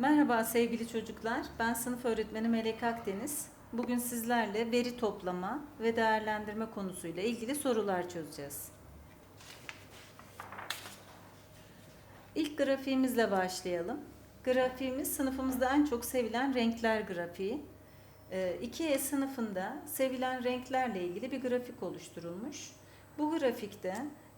Merhaba sevgili çocuklar. Ben sınıf öğretmeni Melek Akdeniz. Bugün sizlerle veri toplama ve değerlendirme konusuyla ilgili sorular çözeceğiz. İlk grafiğimizle başlayalım. Grafiğimiz sınıfımızda en çok sevilen renkler grafiği. 2E sınıfında sevilen renklerle ilgili bir grafik oluşturulmuş. Bu grafikte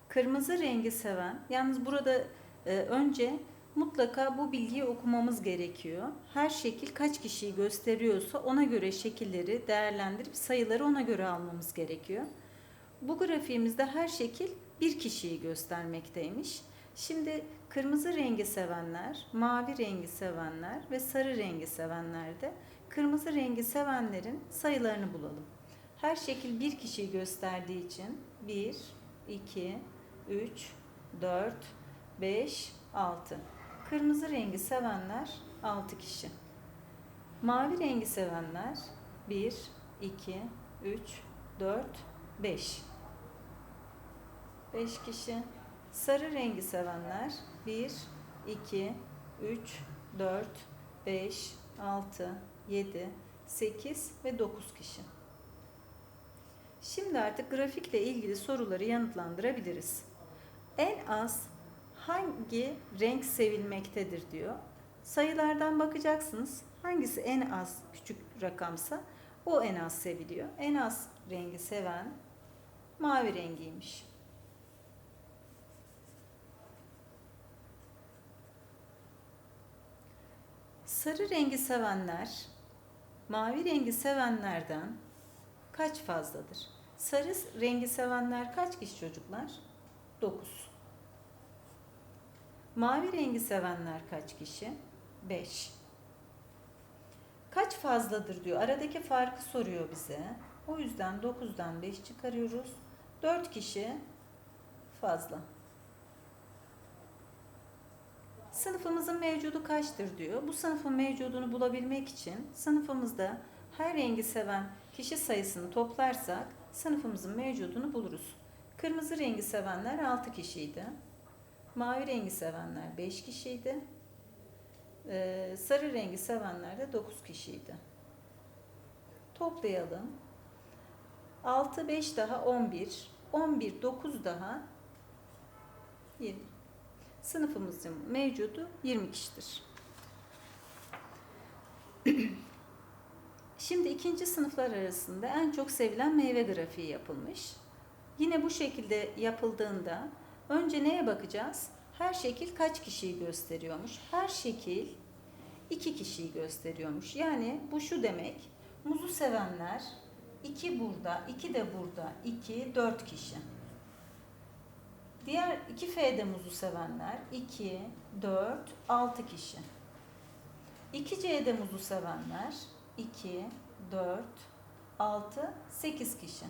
kırmızı rengi seven, yalnız burada e, önce mutlaka bu bilgiyi okumamız gerekiyor. Her şekil kaç kişiyi gösteriyorsa ona göre şekilleri değerlendirip sayıları ona göre almamız gerekiyor. Bu grafiğimizde her şekil bir kişiyi göstermekteymiş. Şimdi kırmızı rengi sevenler, mavi rengi sevenler ve sarı rengi sevenlerde kırmızı rengi sevenlerin sayılarını bulalım. Her şekil bir kişiyi gösterdiği için 1, 2, 3, 4, 5, 6. Kırmızı rengi sevenler 6 kişi. Mavi rengi sevenler 1, 2, 3, 4, 5. 5 kişi. Sarı rengi sevenler 1, 2, 3, 4, 5, 6, 7, 8 ve 9 kişi. Şimdi artık grafikle ilgili soruları yanıtlandırabiliriz. En az hangi renk sevilmektedir diyor. Sayılardan bakacaksınız. Hangisi en az küçük rakamsa o en az seviliyor. En az rengi seven mavi rengiymiş. Sarı rengi sevenler mavi rengi sevenlerden kaç fazladır? Sarı rengi sevenler kaç kişi çocuklar? 9. Mavi rengi sevenler kaç kişi? 5. Kaç fazladır diyor. Aradaki farkı soruyor bize. O yüzden 9'dan 5 çıkarıyoruz. 4 kişi fazla. Sınıfımızın mevcudu kaçtır diyor. Bu sınıfın mevcudunu bulabilmek için sınıfımızda her rengi seven kişi sayısını toplarsak sınıfımızın mevcudunu buluruz. Kırmızı rengi sevenler 6 kişiydi. Mavi rengi sevenler 5 kişiydi. Ee, sarı rengi sevenler de 9 kişiydi. Toplayalım. 6, 5 daha 11. 11, 9 daha 20. Sınıfımızın mevcudu 20 kişidir. Şimdi ikinci sınıflar arasında en çok sevilen meyve grafiği yapılmış. Yine bu şekilde yapıldığında önce neye bakacağız? Her şekil kaç kişiyi gösteriyormuş? Her şekil iki kişiyi gösteriyormuş. Yani bu şu demek. Muzu sevenler iki burada, iki de burada, iki, dört kişi. Diğer iki F'de muzu sevenler 2, 4, 6 kişi. 2C'de muzu sevenler 2, 4, 6, 8 kişi.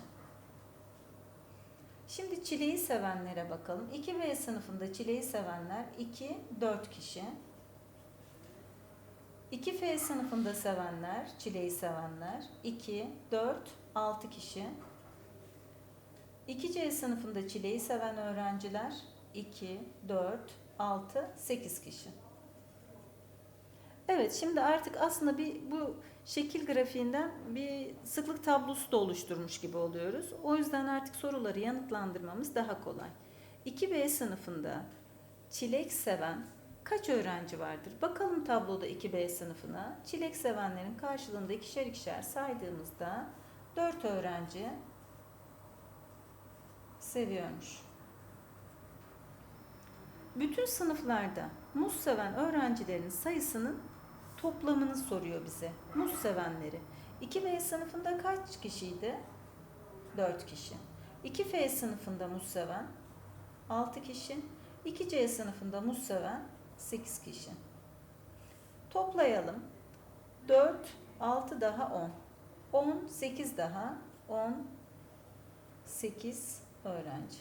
Şimdi çileği sevenlere bakalım. 2B sınıfında çileği sevenler 2, 4 kişi. 2F sınıfında sevenler, çileği sevenler 2, 4, 6 kişi. 2C sınıfında çileği seven öğrenciler 2, 4, 6, 8 kişi. Evet şimdi artık aslında bir bu şekil grafiğinden bir sıklık tablosu da oluşturmuş gibi oluyoruz. O yüzden artık soruları yanıtlandırmamız daha kolay. 2B sınıfında çilek seven kaç öğrenci vardır? Bakalım tabloda 2B sınıfına. Çilek sevenlerin karşılığında ikişer ikişer saydığımızda 4 öğrenci seviyormuş. Bütün sınıflarda muz seven öğrencilerin sayısının toplamını soruyor bize. Muz sevenleri. 2B sınıfında kaç kişiydi? 4 kişi. 2F sınıfında muz seven 6 kişi. 2C sınıfında muz seven 8 kişi. Toplayalım. 4, 6 daha 10. 10, 8 daha 10, 8 öğrenci.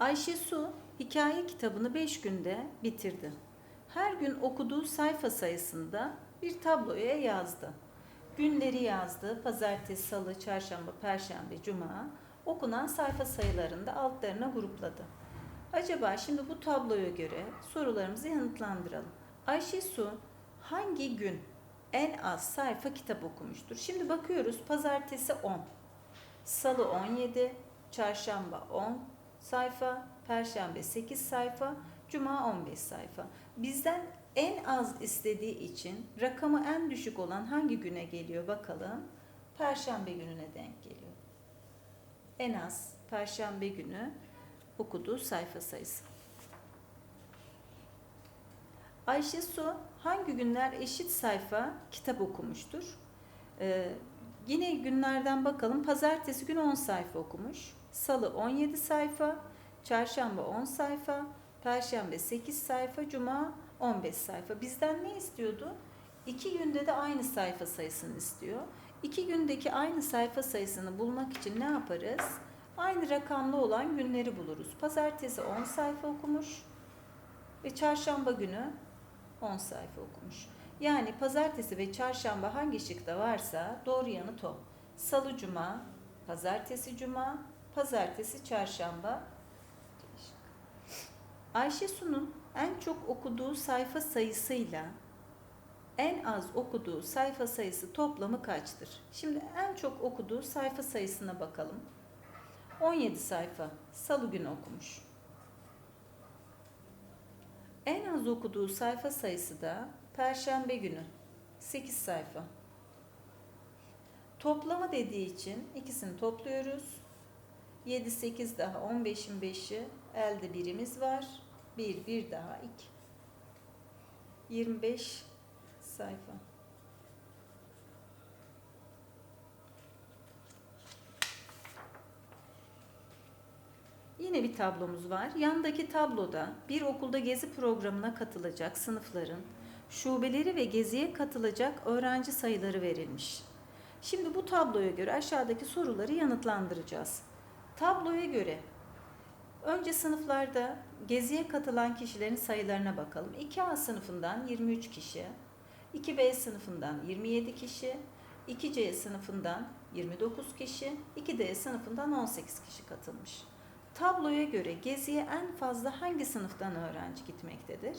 Ayşe Su hikaye kitabını 5 günde bitirdi. Her gün okuduğu sayfa sayısında bir tabloya yazdı. günleri yazdı. Pazartesi, salı, çarşamba, perşembe, cuma okunan sayfa sayılarını da altlarına grupladı. Acaba şimdi bu tabloya göre sorularımızı yanıtlandıralım. Ayşe Su hangi gün en az sayfa kitap okumuştur? Şimdi bakıyoruz pazartesi 10, salı 17, çarşamba 10 sayfa, perşembe 8 sayfa, cuma 15 sayfa. Bizden en az istediği için rakamı en düşük olan hangi güne geliyor bakalım. Perşembe gününe denk geliyor. En az perşembe günü okuduğu sayfa sayısı. Ayşe Su hangi günler eşit sayfa kitap okumuştur? Ee, yine günlerden bakalım. Pazartesi günü 10 sayfa okumuş. Salı 17 sayfa, çarşamba 10 sayfa, perşembe 8 sayfa, cuma 15 sayfa. Bizden ne istiyordu? İki günde de aynı sayfa sayısını istiyor. İki gündeki aynı sayfa sayısını bulmak için ne yaparız? Aynı rakamlı olan günleri buluruz. Pazartesi 10 sayfa okumuş ve çarşamba günü 10 sayfa okumuş. Yani pazartesi ve çarşamba hangi şıkta varsa doğru yanıt o. Salı, cuma, pazartesi, cuma, pazartesi, çarşamba. Ayşe Su'nun en çok okuduğu sayfa sayısıyla en az okuduğu sayfa sayısı toplamı kaçtır? Şimdi en çok okuduğu sayfa sayısına bakalım. 17 sayfa salı günü okumuş. En az okuduğu sayfa sayısı da perşembe günü 8 sayfa. Toplamı dediği için ikisini topluyoruz. 7 8 daha 15'in 5'i elde birimiz var. 1 1 daha 2. 25 sayfa. Yine bir tablomuz var. Yandaki tabloda bir okulda gezi programına katılacak sınıfların şubeleri ve geziye katılacak öğrenci sayıları verilmiş. Şimdi bu tabloya göre aşağıdaki soruları yanıtlandıracağız. Tabloya göre önce sınıflarda geziye katılan kişilerin sayılarına bakalım. 2A sınıfından 23 kişi, 2B sınıfından 27 kişi, 2C sınıfından 29 kişi, 2D sınıfından 18 kişi katılmış. Tabloya göre geziye en fazla hangi sınıftan öğrenci gitmektedir?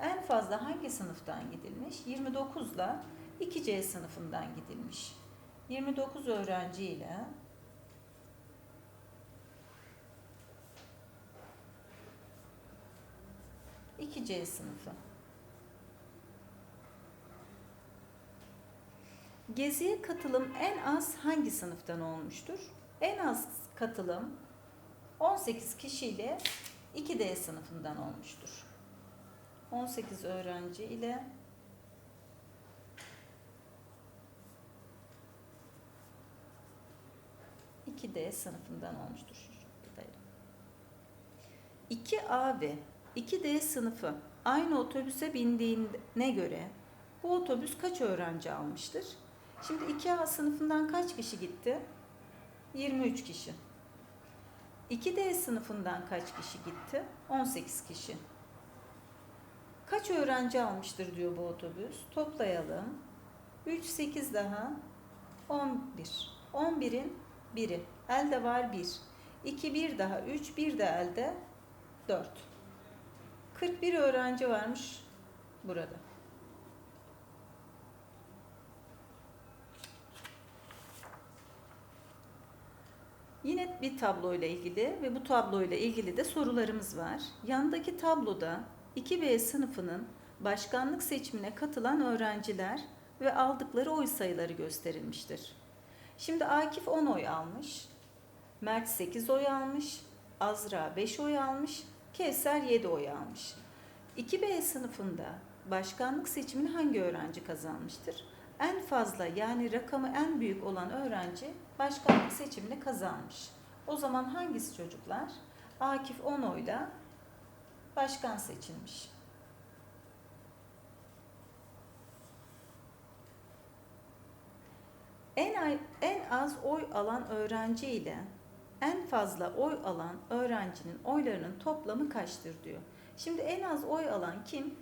En fazla hangi sınıftan gidilmiş? 29 ile 2C sınıfından gidilmiş. 29 öğrenci ile İki C sınıfı. Geziye katılım en az hangi sınıftan olmuştur? En az katılım 18 kişiyle 2D sınıfından olmuştur. 18 öğrenci ile iki D sınıfından olmuştur. 2A ve 2D sınıfı aynı otobüse bindiğine göre bu otobüs kaç öğrenci almıştır? Şimdi 2A sınıfından kaç kişi gitti? 23 kişi. 2D sınıfından kaç kişi gitti? 18 kişi. Kaç öğrenci almıştır diyor bu otobüs. Toplayalım. 3, 8 daha 11. 11'in biri. Elde var 1. 2, 1 daha 3, 1 de elde 4. 41 öğrenci varmış burada. Yine bir tablo ile ilgili ve bu tablo ile ilgili de sorularımız var. Yandaki tabloda 2B sınıfının başkanlık seçimine katılan öğrenciler ve aldıkları oy sayıları gösterilmiştir. Şimdi Akif 10 oy almış, Mert 8 oy almış, Azra 5 oy almış, Kevser 7 oy almış. 2B sınıfında başkanlık seçimini hangi öğrenci kazanmıştır? En fazla yani rakamı en büyük olan öğrenci başkanlık seçimini kazanmış. O zaman hangisi çocuklar? Akif 10 oyla başkan seçilmiş. En, en az oy alan öğrenci ile en fazla oy alan öğrencinin oylarının toplamı kaçtır diyor. Şimdi en az oy alan kim?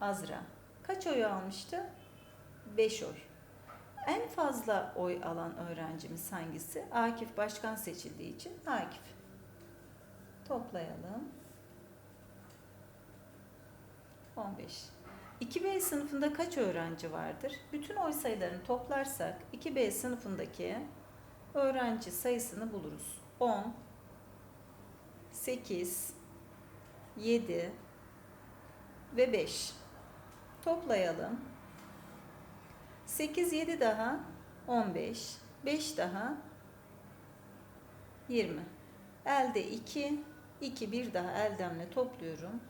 Azra. Kaç oy almıştı? 5 oy. En fazla oy alan öğrencimiz hangisi? Akif başkan seçildiği için Akif. Toplayalım. 15. 2B sınıfında kaç öğrenci vardır? Bütün oy sayılarını toplarsak 2B sınıfındaki öğrenci sayısını buluruz. 10, 8, 7 ve 5. Toplayalım. 8, 7 daha 15, 5 daha 20. Elde 2, 2 bir daha eldemle topluyorum.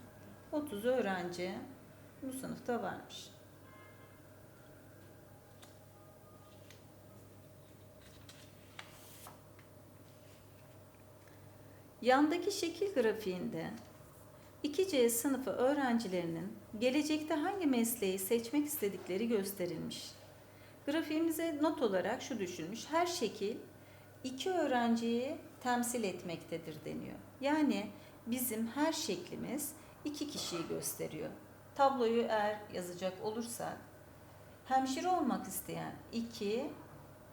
30 öğrenci bu sınıfta varmış. Yandaki şekil grafiğinde 2C sınıfı öğrencilerinin gelecekte hangi mesleği seçmek istedikleri gösterilmiş. Grafiğimize not olarak şu düşünmüş. Her şekil iki öğrenciyi temsil etmektedir deniyor. Yani bizim her şeklimiz iki kişiyi gösteriyor. Tabloyu eğer yazacak olursak hemşire olmak isteyen 2,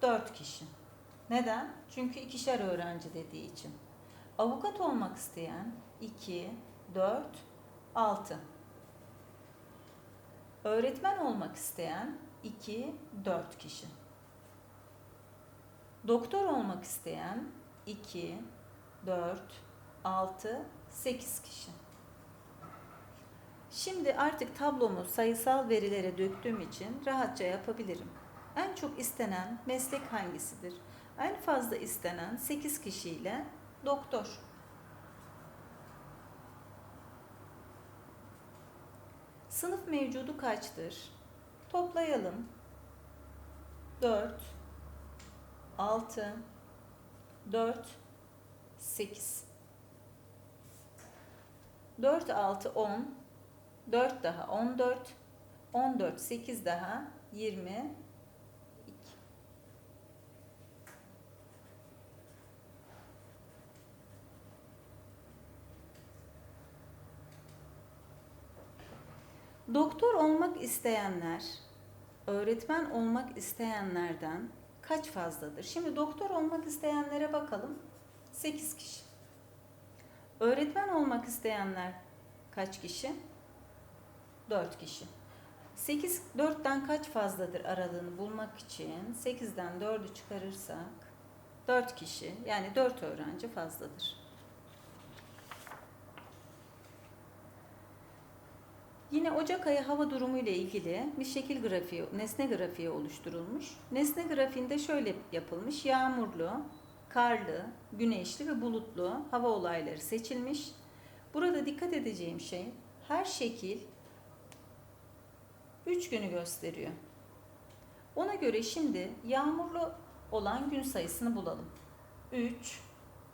4 kişi. Neden? Çünkü ikişer öğrenci dediği için. Avukat olmak isteyen 2, 4, 6. Öğretmen olmak isteyen 2, 4 kişi. Doktor olmak isteyen 2, 4, 6, 8 kişi. Şimdi artık tablomu sayısal verilere döktüğüm için rahatça yapabilirim. En çok istenen meslek hangisidir? En fazla istenen 8 kişiyle doktor. Sınıf mevcudu kaçtır? Toplayalım. 4 6 4 8 4 6 10 4 daha 14 14 8 daha 20 Doktor olmak isteyenler, öğretmen olmak isteyenlerden kaç fazladır? Şimdi doktor olmak isteyenlere bakalım. 8 kişi. Öğretmen olmak isteyenler kaç kişi? 4 kişi. 8 4'ten kaç fazladır aralığını bulmak için 8'den 4'ü çıkarırsak 4 kişi yani 4 öğrenci fazladır. Yine Ocak ayı hava durumu ile ilgili bir şekil grafiği, nesne grafiği oluşturulmuş. Nesne grafiğinde şöyle yapılmış. Yağmurlu, karlı, güneşli ve bulutlu hava olayları seçilmiş. Burada dikkat edeceğim şey her şekil 3 günü gösteriyor. Ona göre şimdi yağmurlu olan gün sayısını bulalım. 3,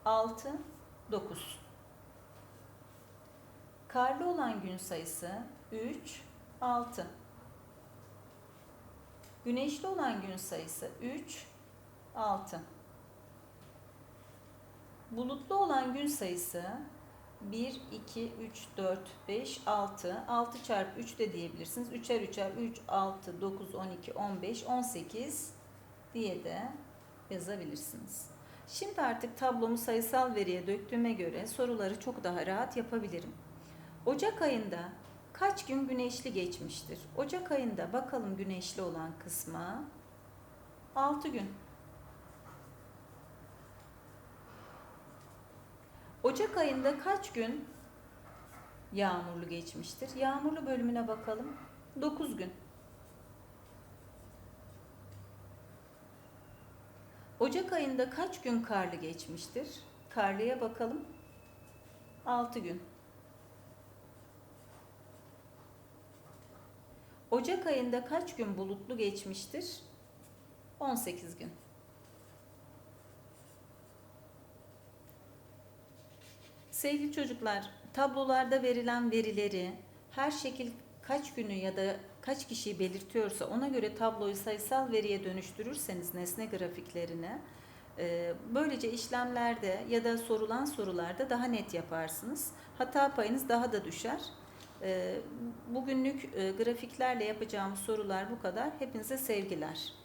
6, 9. Karlı olan gün sayısı 3, 6. Güneşli olan gün sayısı 3, 6. Bulutlu olan gün sayısı 1, 2, 3, 4, 5, 6. 6 çarpı 3 de diyebilirsiniz. 3'er 3'er 3, 6, 9, 12, 15, 18 diye de yazabilirsiniz. Şimdi artık tablomu sayısal veriye döktüğüme göre soruları çok daha rahat yapabilirim. Ocak ayında kaç gün güneşli geçmiştir? Ocak ayında bakalım güneşli olan kısma 6 gün. Ocak ayında kaç gün yağmurlu geçmiştir? Yağmurlu bölümüne bakalım. 9 gün. Ocak ayında kaç gün karlı geçmiştir? Karlıya bakalım. 6 gün. Ocak ayında kaç gün bulutlu geçmiştir? 18 gün. Sevgili çocuklar, tablolarda verilen verileri her şekil kaç günü ya da kaç kişiyi belirtiyorsa ona göre tabloyu sayısal veriye dönüştürürseniz nesne grafiklerine e, böylece işlemlerde ya da sorulan sorularda daha net yaparsınız. Hata payınız daha da düşer. E, bugünlük e, grafiklerle yapacağımız sorular bu kadar. Hepinize sevgiler.